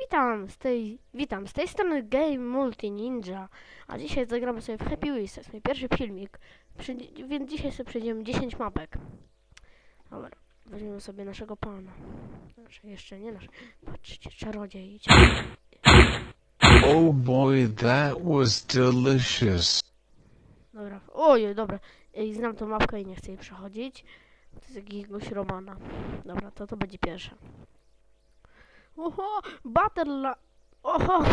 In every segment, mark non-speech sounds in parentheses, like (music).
Witam z tej, witam z tej strony Game Multi Ninja, a dzisiaj zagramy sobie w Happy Wheels, to jest mój pierwszy filmik, Przy, więc dzisiaj sobie przejdziemy 10 mapek. Dobra, weźmiemy sobie naszego pana. Znaczy jeszcze nie nasz, patrzcie, czarodziej. idzie. Oh boy, that was delicious. Dobra, ojej, dobra, Ej, znam tą mapkę i nie chcę jej przechodzić. To jest jakiegoś Romana. Dobra, to to będzie pierwsze. Oho, Battle Oho!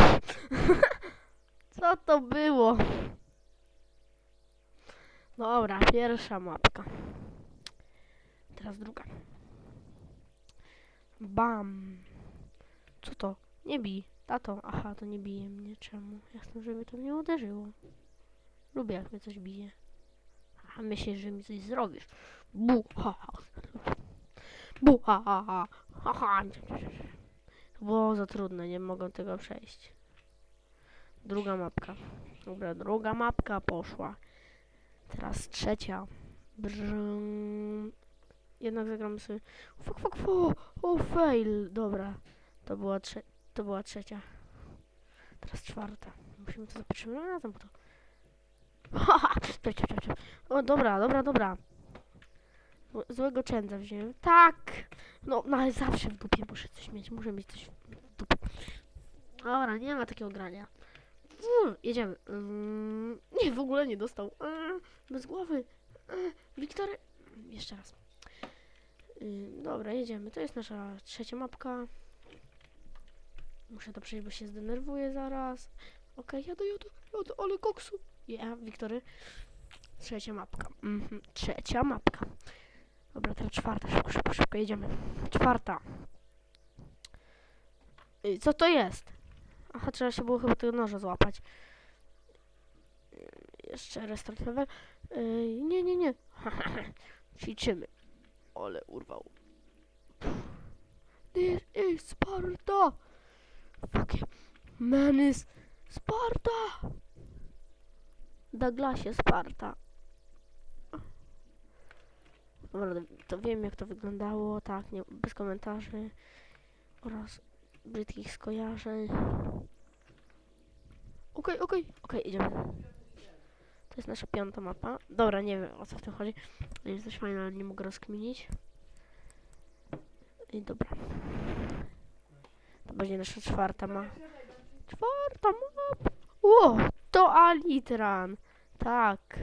(laughs) Co to było? Dobra, pierwsza mapka. Teraz druga. Bam! Co to? Nie bij. Tato, aha, to nie bije mnie. Czemu? Ja chcę, żeby to mnie uderzyło. Lubię, jak mnie coś bije. A myślisz, że mi coś zrobisz. Bu, ha, ha. Bu, ha, ha, ha. ha, ha. To za trudne, nie mogę tego przejść. Druga mapka. Dobra, druga mapka poszła. Teraz trzecia. Brrrm. Jednak zagramy sobie. Fuck, fuck, fuck. O, fail. Dobra. To była, trze to była trzecia. Teraz czwarta. Musimy to zobaczyć razem, bo to... Haha. O, dobra, dobra, dobra. Zł- Złego czędza wziąłem. Tak! No, no ale zawsze w dupie muszę coś mieć. Muszę mieć coś. Dobra, nie ma takiego grania. Mm, jedziemy. Mm, nie, w ogóle nie dostał. Mm, bez głowy. Mm, Wiktory. Jeszcze raz. Dobra, jedziemy. To jest nasza trzecia mapka. Muszę to przejść, bo się zdenerwuję zaraz. Okej, jadę, jadę, jadę, ale koksu. Ja, Wiktory. Trzecia mapka. Mhm, trzecia mapka. Dobra, teraz czwarta. Szybko, szybko, szybko, jedziemy. Czwarta. Ej, Co to jest? Aha, trzeba się było chyba tego noża złapać. Jeszcze restart level. Ej, nie, nie, nie. (laughs) Ćwiczymy. Ole, urwał. This is Sparta! Fuck yeah. Man is Sparta! Douglasie Sparta. Dobra, to wiem jak to wyglądało, tak, nie, bez komentarzy oraz brzydkich skojarzeń. Okej, okej, okej, idziemy. To jest nasza piąta mapa. Dobra, nie wiem o co w tym chodzi. Jest coś fajne, ale nie mogę rozkminić. I dobra. To będzie nasza czwarta ma. Czwarta mapa. Ło, to Alitran. Tak.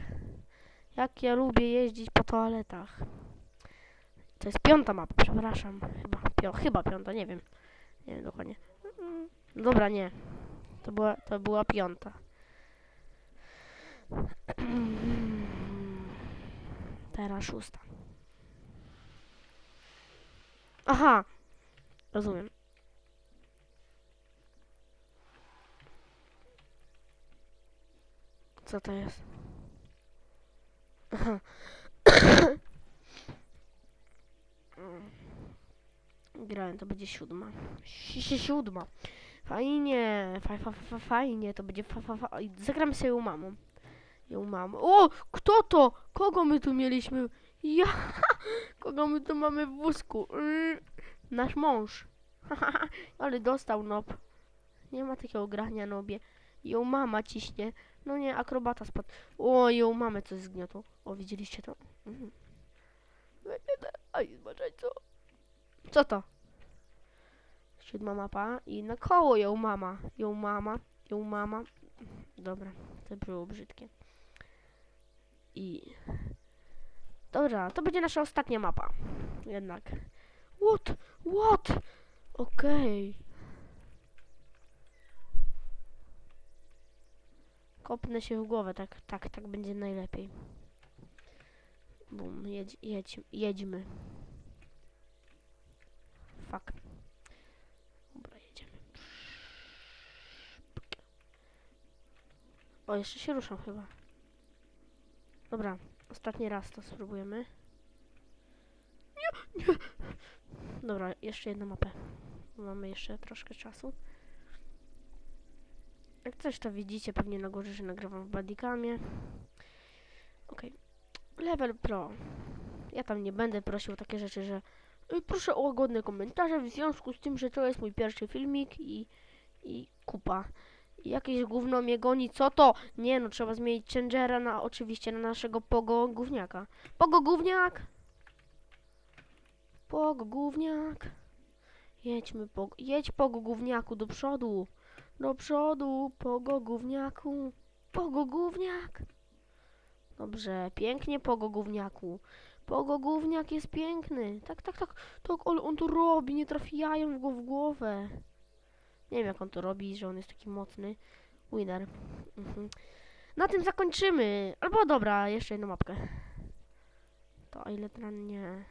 Jak ja lubię jeździć po toaletach. To jest piąta mapa, przepraszam. Chyba, pio, chyba piąta, nie wiem. Nie wiem dokładnie. Mm, Dobra, nie. To była, to była piąta. Teraz szósta. Aha. Rozumiem. Co to jest? Aha. (coughs) Grałem, to będzie siódma. Si- si- Siódma. Fajnie, fa, fa, fa, fajnie, to będzie fa, fa, fa. Zagramy sobie ją mamą. Ją mamą. O, kto to? Kogo my tu mieliśmy? Ja, (laughs) kogo my tu mamy w wózku? Mm, nasz mąż. (laughs) Ale dostał nob. Nie ma takiego grania nobie. Ją mama ciśnie. No nie, akrobata spadł. O, ją mamy coś zgniotło. O, widzieliście to? Mhm. Aj, zobaczaj co. Co to? Siódma mapa i na koło ją mama. Ją mama, ją mama. Dobra, to było brzydkie. I... Dobra, to będzie nasza ostatnia mapa. Jednak. What? What? Okej. Kopnę się w głowę, tak, tak, tak będzie najlepiej. Bum, jedź, jedź, jedźmy. Fuck. Dobra, jedziemy. O, jeszcze się ruszam chyba. Dobra, ostatni raz to spróbujemy. Nie, nie. Dobra, jeszcze jedną mapę. Mamy jeszcze troszkę czasu. Jak coś to widzicie pewnie na górze, że nagrywam w Badicamie. Okej. Level Pro. Ja tam nie będę prosił takie rzeczy, że y, proszę o łagodne komentarze w związku z tym, że to jest mój pierwszy filmik i, i kupa. Jakieś gówno mnie goni, co to? Nie no, trzeba zmienić changera na, oczywiście na naszego pogo gówniaka. Pogo gówniak! Pogo gówniak! Jedźmy, po, jedź pogo gówniaku do przodu! Do przodu, pogo gówniaku! Pogo gówniak! Dobrze, pięknie pogo gówniaku. Pogo gówniak jest piękny. Tak, tak, tak, tak, ale on to robi, nie trafiają go w głowę. Nie wiem jak on to robi, że on jest taki mocny. Winner. Mhm. Na tym zakończymy. Albo dobra, jeszcze jedną mapkę. To ile tran nie.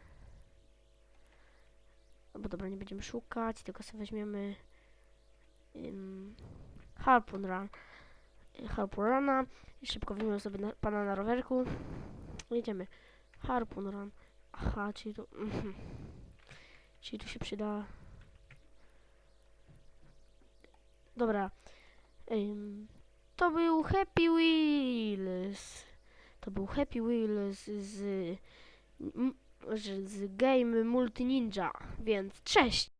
Albo dobra, nie będziemy szukać, tylko sobie weźmiemy um, Harpoon Run. Harpoon Runa. I szybko weźmiemy sobie na, pana na rowerku. Jedziemy. Harpoon Run. Aha, czyli tu... Mhm. Czyli tu się przyda... Dobra. To był Happy Wheels. To był Happy Wheels z... z, z Game Multi Ninja. Więc cześć!